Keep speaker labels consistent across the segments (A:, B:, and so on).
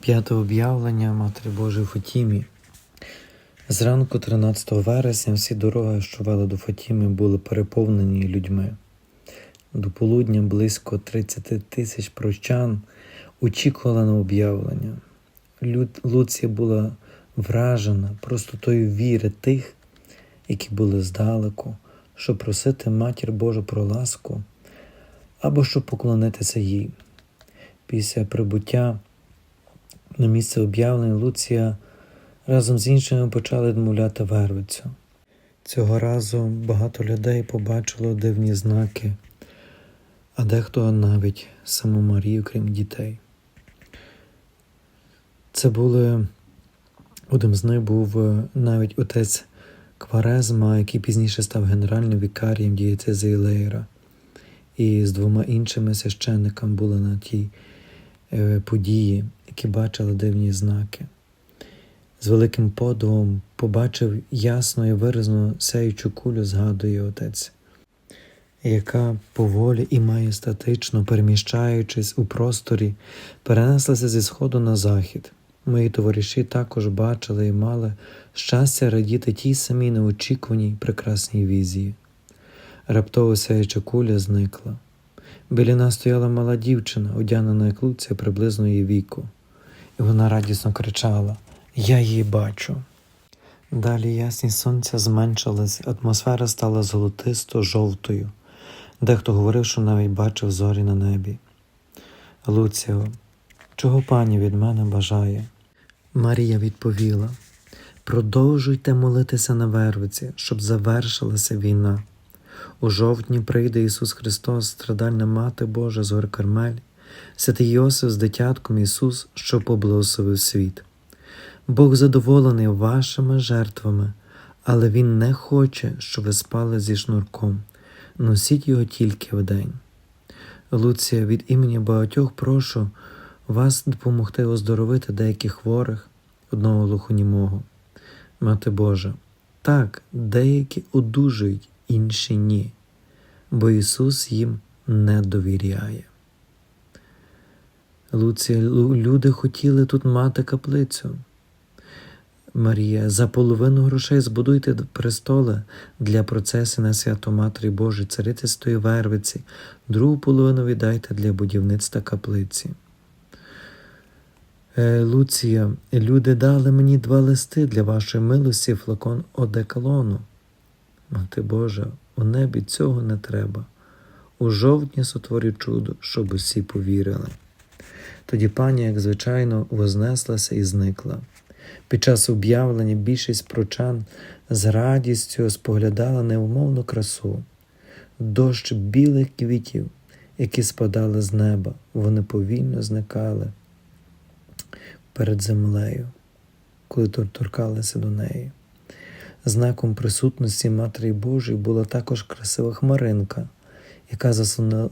A: П'яте об'явлення Матері Божої Фатімі. Зранку 13 вересня всі дороги, що вели до Фатіми, були переповнені людьми. До полудня близько 30 тисяч прощан очікували на об'явлення. Луція була вражена простотою віри тих, які були здалеку, щоб просити Матір Божу про ласку або щоб поклонитися їй. Після прибуття на місце об'явлень Луція разом з іншими почали відмовляти вервицю. Цього разу багато людей побачило дивні знаки, а дехто навіть саму Марію, крім дітей. Це були одним з них був е, навіть отець Кварезма, який пізніше став генеральним вікарієм дієцези Ілейра. І з двома іншими священниками були на тій е, події, які бачили дивні знаки. З великим подивом побачив ясно і виразно сяючу кулю, згадує отець, яка поволі і маєстатично, переміщаючись у просторі, перенеслася зі сходу на захід. Мої товариші також бачили і мали щастя радіти тій самій неочікуваній прекрасній візії. Раптово сяюча куля зникла. Біля нас стояла мала дівчина, одягнена як Луція приблизно її віку, і вона радісно кричала Я її бачу. Далі ясність сонця зменшилась, атмосфера стала золотисто жовтою. Дехто говорив, що навіть бачив зорі на небі. Луціо, чого пані від мене бажає? Марія відповіла Продовжуйте молитися на вервиці, щоб завершилася війна. У жовтні прийде Ісус Христос, страдальна Мати Божа з гор Кармель, святий Йосиф з дитятком Ісус, що поблагословив світ. Бог задоволений вашими жертвами, але Він не хоче, щоб ви спали зі шнурком. Носіть його тільки вдень. Луція, від імені багатьох прошу вас допомогти оздоровити деяких хворих, одного глухонімого. Мати Божа, так, деякі одужують, інші ні, бо Ісус їм не довіряє. Луція, люди хотіли тут мати каплицю. Марія, за половину грошей збудуйте престоли для процесу на свято Матері Божої царицистої Вервиці, другу половину віддайте для будівництва каплиці. Е, Луція, люди дали мені два листи для вашої милості флакон одеколону. Мати Божа, у небі цього не треба. У жовтні сотворю чудо, щоб усі повірили. Тоді пані, як звичайно, вознеслася і зникла. Під час об'явлення більшість прочан з радістю споглядала неумовну красу, дощ білих квітів, які спадали з неба, вони повільно зникали перед землею, коли торкалися до неї. Знаком присутності Матері Божої була також красива хмаринка, яка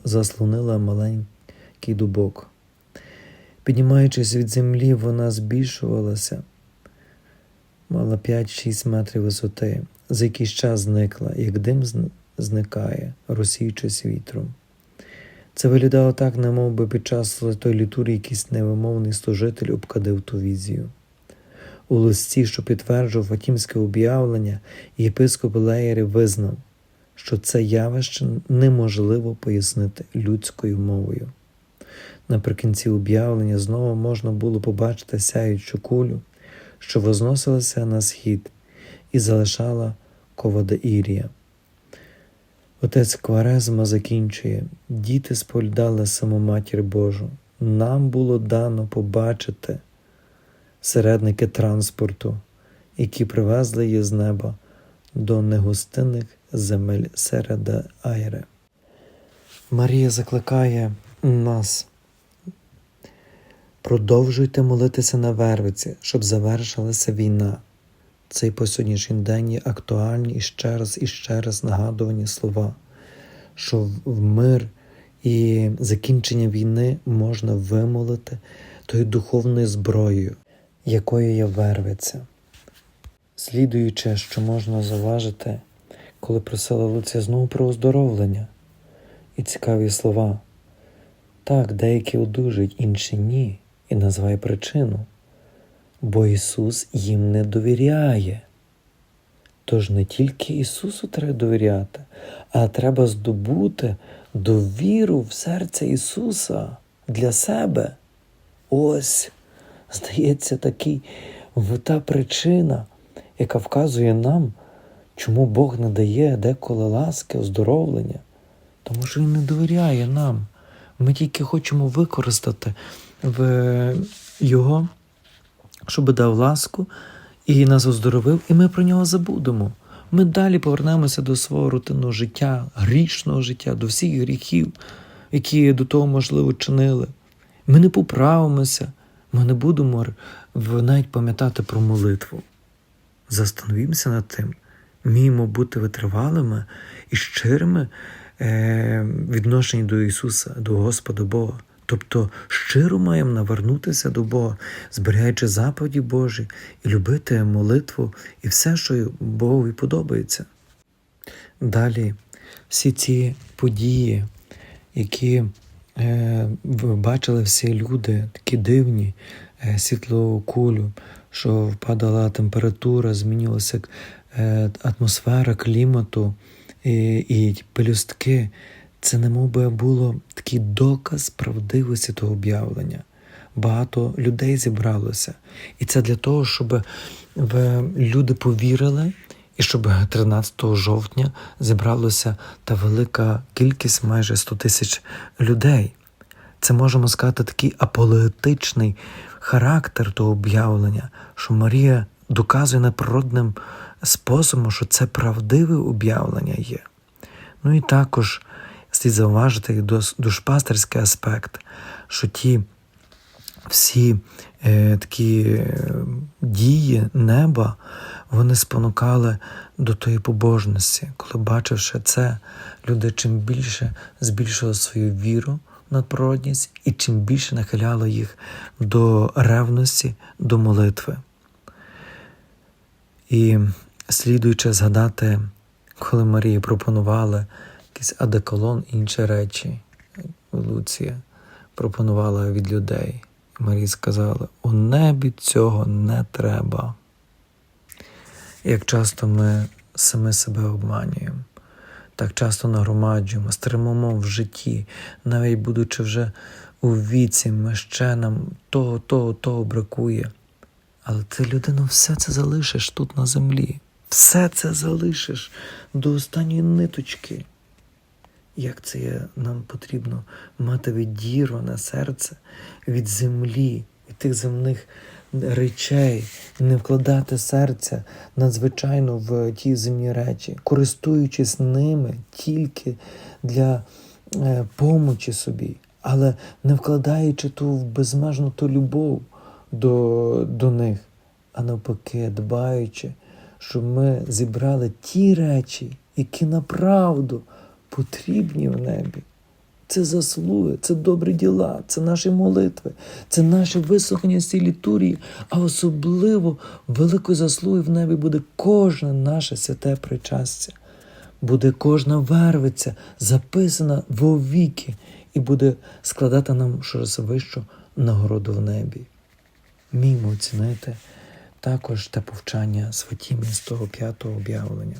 A: заслонила маленький дубок. Піднімаючись від землі, вона збільшувалася, мала 5-6 метрів висоти, за якийсь час зникла, як дим зникає, розсіючись вітром. Це виглядало так, немов би під час святої літургії якийсь невимовний служитель обкадив ту візію. У листі, що підтверджував Фатімське об'явлення, єпископ Леєрі визнав, що це явище неможливо пояснити людською мовою. Наприкінці об'явлення знову можна було побачити сяючу кулю, що возносилася на схід і залишала Ковадаїрія. Отець Кварезма закінчує, діти сповідали саму Матір Божу. Нам було дано побачити середники транспорту, які привезли її з неба до негостинних земель Середа Айре. Марія закликає нас. Продовжуйте молитися на Вервиці, щоб завершилася війна. Цей по сьогоднішній день є актуальні і ще раз і ще раз нагадувані слова, що в мир і закінчення війни можна вимолити тою духовною зброєю, якою є вервиця. Слідуючи, що можна заважити, коли просила Луція знову про оздоровлення і цікаві слова. Так, деякі одужують, інші ні, і називає причину. Бо Ісус їм не довіряє. Тож не тільки Ісусу треба довіряти, а треба здобути довіру в серце Ісуса для себе. Ось, здається, такий та причина, яка вказує нам, чому Бог не дає деколи ласки, оздоровлення. Тому що Він не довіряє нам. Ми тільки хочемо використати в Його, щоб дав ласку і нас оздоровив, і ми про нього забудемо. Ми далі повернемося до свого рутинного життя, грішного життя, до всіх гріхів, які до того, можливо, чинили. Ми не поправимося, ми не будемо навіть пам'ятати про молитву. Застановімося над тим, вміємо бути витривалими і щирими е, відношенні до Ісуса, до Господа Бога. Тобто щиро маємо навернутися до Бога, зберігаючи заповіді Божі і любити молитву і все, що Богові подобається. Далі всі ці події, які е, бачили всі люди, такі дивні, е, світлову кулю, що впадала температура, змінилася е, атмосфера клімату і, і пелюстки. Це немов би було такий доказ правдивості того об'явлення. Багато людей зібралося. І це для того, щоб люди повірили, і щоб 13 жовтня зібралося та велика кількість, майже 100 тисяч людей. Це можемо сказати такий аполітичний характер того об'явлення, що Марія доказує неприродним способом, що це правдиве об'явлення є. Ну і також слід зауважити душпастерський аспект, що ті всі е, такі е, дії неба, вони спонукали до тої побожності. Коли бачивши це, люди чим більше збільшили свою віру надприродність і чим більше нахиляли їх до ревності, до молитви. І слідуючи згадати, коли Марії пропонували якийсь адеколон інші речі, Луція пропонувала від людей. І Марії сказали: у небі цього не треба. Як часто ми саме себе обманюємо, так часто нагромаджуємо, стримимо в житті, навіть будучи вже у віці, ми ще нам того, того, того бракує. Але ти, людину, все це залишиш тут на землі. Все це залишиш до останньої ниточки. Як це є, нам потрібно мати відірване серце від землі, від тих земних речей, не вкладати серця надзвичайно в ті земні речі, користуючись ними тільки для е, помочі собі, але не вкладаючи ту безмежну ту любов до, до них, а навпаки, дбаючи, щоб ми зібрали ті речі, які направду потрібні в небі. Це заслуги, це добрі діла, це наші молитви, це наше вислухання цієї літурії, а особливо великою заслугою в небі буде кожне наше святе причастя. Буде кожна вервиця записана вовіки і буде складати нам щорозовищу нагороду в небі. Мімо оцінити також те повчання святімі з того п'ятого об'явлення.